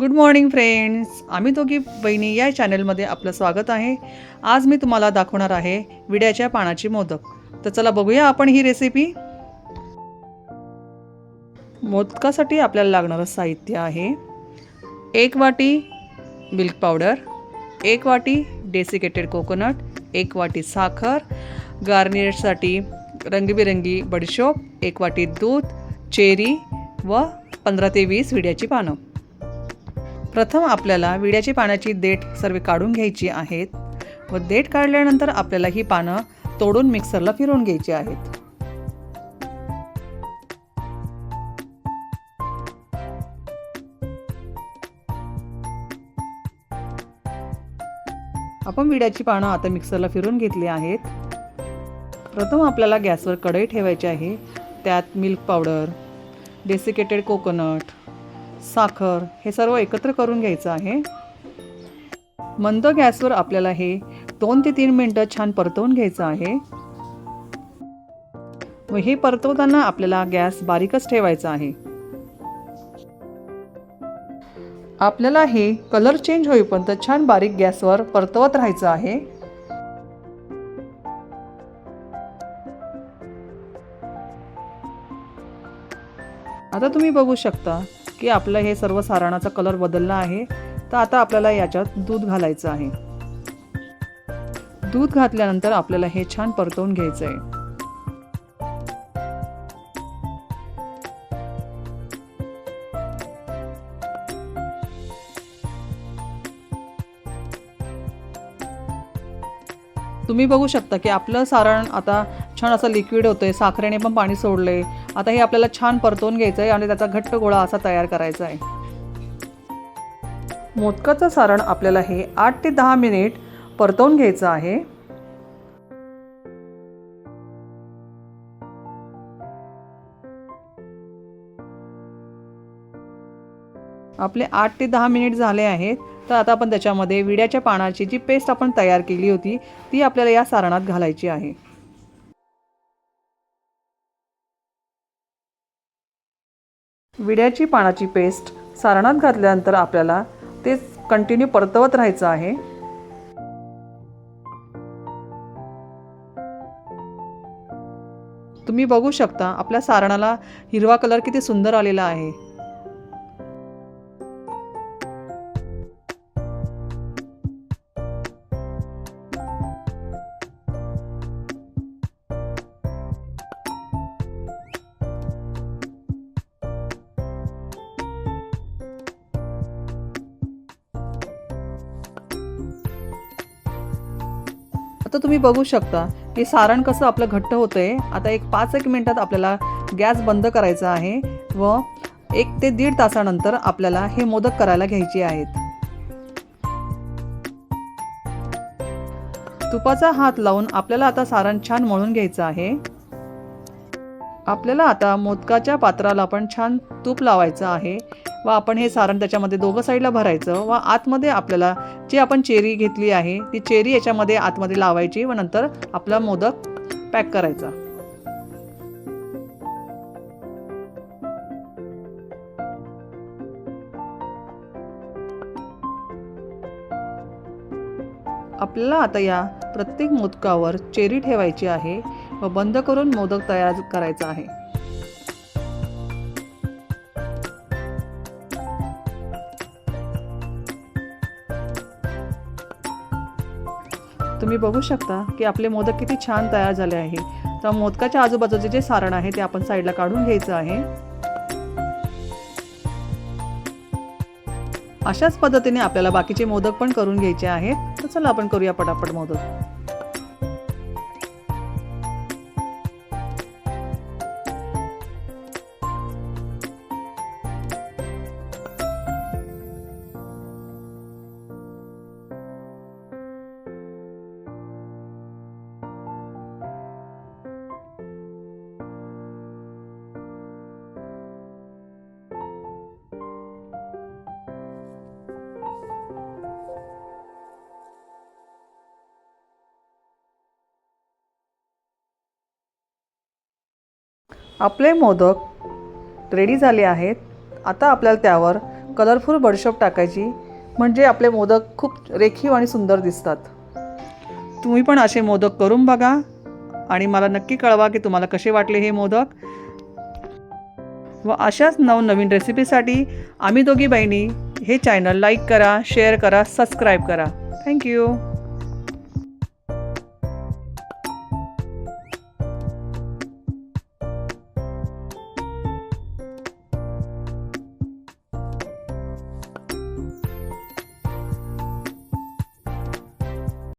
Good morning friends आम्ही दोघी बहिणी या चॅनलमध्ये आपलं स्वागत आहे. आज मी तुम्हाला दाखवणार आहे विड्याच्या पानाची मोदक. तर चला बघूया आपण ही रेसिपी मोदकासाठी आपल्याला लागणारं साहित्य आहे एक वाटी मिल्क पावडर एक वाटी डेसिकेटेड कोकोनट एक वाटी साखर गार्नियरसाठी रंगीबेरंगी बडीशोप एक वाटी दूध चेरी व पंधरा ते वीस विड्याची पानं. प्रथम आपल्याला विड्याची पानाची देठ सर्व काढून घ्यायची आहेत व देठ काढल्यानंतर आपल्याला ही पानं तोडून मिक्सरला फिरवून घ्यायची आहेत. आपण विड्याची पानं आता मिक्सरला फिरून घेतली आहेत. प्रथम आपल्याला गॅसवर कढई ठेवायची आहे. त्यात मिल्क पावडर डेसिकेटेड कोकोनट साखर हे सर्व एकत्र करून घ्यायचं आहे. मंद गॅसवर आपल्याला हे दोन ते तीन मिनटं छान परतवून घ्यायचं आहे. व हे परतवताना आपल्याला गॅस बारीकच ठेवायचा आहे. आपल्याला हे कलर चेंज होईपर्यंत छान बारीक गॅसवर परतवत राहायचं आहे. आता तुम्ही बघू शकता की आपलं हे सर्व सारणाचा कलर बदलला आहे तर आता आपल्याला याच्यात दूध घालायचं आहे. दूध घातल्यानंतर आपल्याला हे छान परतवून घ्यायचं आहे तुम्ही बघू शकता की आपलं सारण आता छान असं लिक्विड होतं आहे साखरेने पण पाणी सोडलंय. आता हे आपल्याला छान परतवून घ्यायचं आहे आणि त्याचा घट्ट गोळा असा तयार करायचा आहे मोदकाचं सारण आपल्याला हे आठ ते दहा मिनिट परतवून घ्यायचं आहे. आपले आठ ते दहा मिनिट झाले आहेत. तर आता आपण त्याच्यामध्ये विड्याच्या पानाची जी पेस्ट आपण तयार केली होती ती आपल्याला या सारणात घालायची आहे. विड्याची पानाची पेस्ट सारणात घातल्यानंतर आपल्याला ते कंटिन्यू परतवत राहायचं आहे. तुम्ही बघू शकता आपल्या सारणाला हिरवा कलर किती सुंदर आलेला आहे. तर तुम्ही बघू शकता की सारण कसं आपलं घट्ट होतंय. आता एक पाच एक मिनिटात आपल्याला गॅस बंद करायचा आहे व एक ते दीड तासानंतर आपल्याला हे मोदक करायला घ्यायचे आहेत. तुपाचा हात लावून आपल्याला आता सारण छान मळून घ्यायचं आहे. आपल्याला आता मोदकाच्या पात्राला पण छान तूप लावायचं आहे. व आपण हे सारण त्याच्यामध्ये दोघं साईडला भरायचं व आतमध्ये आपल्याला जी आपण चेरी घेतली आहे ती चेरी याच्यामध्ये आतमध्ये लावायची व नंतर आपला मोदक पॅक करायचा. आपल्याला आता या प्रत्येक मोदकावर चेरी ठेवायची आहे व बंद करून मोदक तयार करायचा आहे. तुम्ही बघू शकता की आपले मोदक किती छान तयार झाले आहे. तर मोदकाच्या आजूबाजूचे जे सारण आहे ते आपण साईडला काढून घ्यायचं आहे. अशाच पद्धतीने आपल्याला बाकीचे मोदक पण करून घ्यायचे आहेत. तर चला आपण करूया पटापट मोदक. आपले मोदक रेडी झाले आहेत. आता आपल्याला त्यावर कलरफुल बडशॉप टाकायची. म्हणजे आपले मोदक खूप रेखीव आणि सुंदर दिसतात. तुम्ही पण असे मोदक करून बघा. आणि मला नक्की कळवा की तुम्हाला कसे वाटले हे मोदक. व अशाच नवनवीन रेसिपीसाठी आम्ही दोघी बहिणी हे चॅनल लाईक करा शेअर करा सबस्क्राईब करा. Thank you